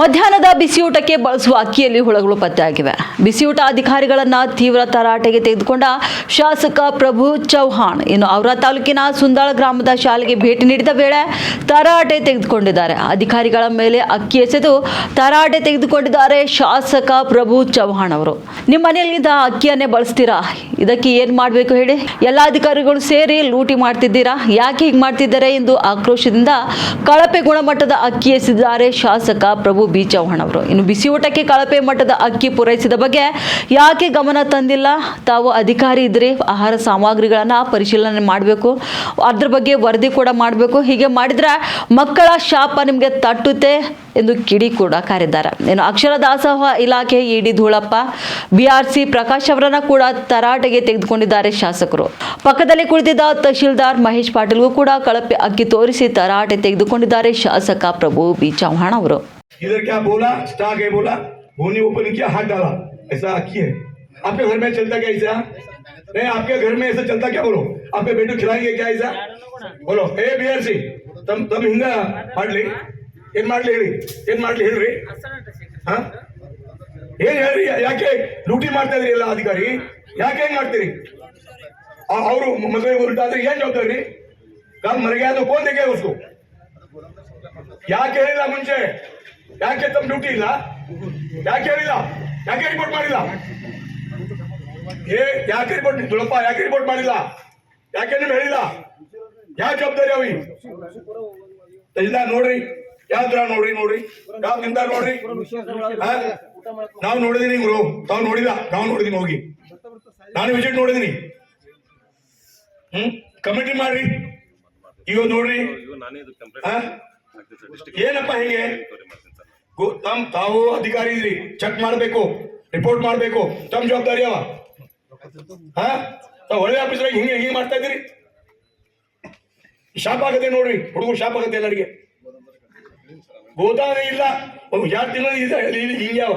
ಮಧ್ಯಾಹ್ನದ ಬಿಸಿಯೂಟಕ್ಕೆ ಬಳಸುವ ಅಕ್ಕಿಯಲ್ಲಿ ಹುಳಗಳು ಪತ್ತೆಯಾಗಿವೆ. ಬಿಸಿಯೂಟ ಅಧಿಕಾರಿಗಳನ್ನ ತೀವ್ರ ತರಾಟೆಗೆ ತೆಗೆದುಕೊಂಡ ಶಾಸಕ ಪ್ರಭು ಚೌಹಾಣ್ ಇನ್ನು ಅವರ ತಾಲೂಕಿನ ಸುಂದಾಳ ಗ್ರಾಮದ ಶಾಲೆಗೆ ಭೇಟಿ ನೀಡಿದ ವೇಳೆ ತರಾಟೆ ತೆಗೆದುಕೊಂಡಿದ್ದಾರೆ. ಅಧಿಕಾರಿಗಳ ಮೇಲೆ ಅಕ್ಕಿ ಎಸೆದು ತರಾಟೆ ತೆಗೆದುಕೊಂಡಿದ್ದಾರೆ ಶಾಸಕ ಪ್ರಭು ಚೌಹಾಣ್ ಅವರು. ನಿಮ್ಮ ಮನೆಯಲ್ಲಿದ್ದ ಅಕ್ಕಿಯನ್ನೇ ಬಳಸ್ತೀರಾ? ಇದಕ್ಕೆ ಏನ್ ಮಾಡಬೇಕು ಹೇಳಿ? ಎಲ್ಲ ಅಧಿಕಾರಿಗಳು ಸೇರಿ ಲೂಟಿ ಮಾಡ್ತಿದ್ದೀರಾ? ಯಾಕೆ ಹೀಗೆ ಮಾಡ್ತಿದ್ದಾರೆ ಎಂದು ಆಕ್ರೋಶದಿಂದ ಕಳಪೆ ಗುಣಮಟ್ಟದ ಅಕ್ಕಿ ಎಸೆದಿದ್ದಾರೆ ಶಾಸಕ ಪ್ರಭು ಬಿ ಚೌಹಾಣ್ ಅವರು ಇನ್ನು ಬಿಸಿ ಊಟಕ್ಕೆ ಕಳಪೆ ಮಟ್ಟದ ಅಕ್ಕಿ ಪೂರೈಸಿದ ಬಗ್ಗೆ ಯಾಕೆ ಗಮನ ತಂದಿಲ್ಲ? ತಾವು ಅಧಿಕಾರಿ ಇದ್ರೆ, ಆಹಾರ ಸಾಮಗ್ರಿಗಳನ್ನ ಪರಿಶೀಲನೆ ಮಾಡಬೇಕು. ಅದ್ರ ಬಗ್ಗೆ ವರದಿ ಕೂಡ ಮಾಡಬೇಕು. ಹೀಗೆ ಮಾಡಿದ್ರೆ ಮಕ್ಕಳ ಶಾಪ ನಿಮಗೆ ತಟ್ಟುತ್ತೆ ಎಂದು ಕಿಡಿ ಕೂಡ ಕಾರಿದ್ದಾರೆ. ಏನು ಅಕ್ಷರ ದಾಸೋಹ ಇಲಾಖೆ ಇಡಿ ಧೂಳಪ್ಪ ಬಿಆರ್ಸಿ ಪ್ರಕಾಶ್ ಅವರನ್ನ ಕೂಡ ತರಾಟೆಗೆ ತೆಗೆದುಕೊಂಡಿದ್ದಾರೆ ಶಾಸಕರು. ಪಕ್ಕದಲ್ಲಿ ಕುಳಿತಿದ್ದ ತಹಶೀಲ್ದಾರ್ ಮಹೇಶ್ ಪಾಟೀಲ್ಗೂ ಕೂಡ ಕಳಪೆ ಅಕ್ಕಿ ತೋರಿಸಿ ತರಾಟೆ ತೆಗೆದುಕೊಂಡಿದ್ದಾರೆ ಶಾಸಕ ಪ್ರಭು ಬಿ ಚೌಹಾಣ್ ಅವರು इधर क्या बोला स्टॉक है बोला भूनी ओपन किया हाथ डाला ऐसा अक्की है आपके घर में चलता क्या ऐसा नहीं आपके घर में ऐसा चलता क्या बोलो आपके बेटे खिलाएंगे क्या ऐसा बोलो ए ಬಿಆರ್ ಸಿ ತಮ್ ತಮ್ ಹಿಂಗ ಮಾಡ್ಲಿ ಏನ್ ಮಾಡ್ಲಿ ಹೇಳಿ ಏನ್ ಮಾಡ್ಲಿ ಹೇಳ್ರಿ ಹಾ ಏನ್ ಹೇಳ್ರಿ ಯಾಕೆ ಲೂಟಿ ಮಾಡ್ತಾ ಇದ್ರಿ ಎಲ್ಲ ಅಧಿಕಾರಿ ಯಾಕೆ ಹೆಂಗ್ ಮಾಡ್ತೀರಿ ಅವರು ಮದುವೆ ಉಲ್ಟಾದ್ರೆ ಏನ್ ಜವಾಬ್ದಾರಿ ಕಾಲ್ ಮರಗೆ ಅದು ಕೋನ್ ದೇಗೆ ಉಸ್ಕು ಯಾಕೆ ಹೇಳಿಲ್ಲ ಮುಂಚೆ ಯಾಕೆ ತಮ್ಮ ಡ್ಯೂಟಿ ಇಲ್ಲ? ಯಾಕೆ ಹೇಳಿಲ್ಲ ಯಾಕೆ ರಿಪೋರ್ಟ್ ಮಾಡಿಲ್ಲ? ಏ ಯಾಕೆ ರಿಪೋರ್ಟ್ ತುಳಪ್ಪ ಯಾಕೆ ರಿಪೋರ್ಟ್ ಮಾಡಿಲ್ಲ? ಯಾಕೆ ನೀವು ಹೇಳಿಲ್ಲ? ಯಾಕೆ ಜವಾಬ್ದಾರಿ ಅವಿ ಇಲ್ಲ ನೋಡ್ರಿ. ಯಾವ ತರ ನೋಡ್ರಿ ನೋಡ್ರಿ. ಯಾವ ನಿಂದ ನೋಡ್ರಿ? ನಾವ್ ನೋಡಿದೀನಿ ಗುರು. ತಾವ್ ನೋಡಿಲ್ಲ. ನಾವ್ ನೋಡಿದೀನಿ ಹೋಗಿ. ನಾನು ವಿಸಿಟ್ ನೋಡಿದೀನಿ. ಹ್ಮ್? ಕಮಿಟಿ ಮಾಡ್ರಿ. ಇವ್ ನೋಡ್ರಿ? ಏನಪ್ಪ ಹೀಗೆ? ತಮ್ ತಾವು ಅಧಿಕಾರಿ ಇದ್ರಿ. ಚೆಕ್ ಮಾಡಬೇಕು ರಿಪೋರ್ಟ್ ಮಾಡಬೇಕು. ತಮ್ಮ ಜವಾಬ್ದಾರಿ ಅವ. ಹಾ? ಒಳ್ಳೆ ಆಫೀಸರ್ ಹಿಂಗೆ ಹಿಂಗೆ ಮಾಡ್ತಾ ಇದ್ದೀರಿ. ಶಾಪ್ ಆಗತ್ತೆ ನೋಡ್ರಿ, ಹುಡುಗರು ಶಾಪ್ ಆಗತ್ತೆ ಎಲ್ಲರಿಗೆ. ಗೋದಾನ ಇಲ್ಲ. ಯಾರು ಇಲ್ಲಿ ಹಿಂಗೆ ಯಾವ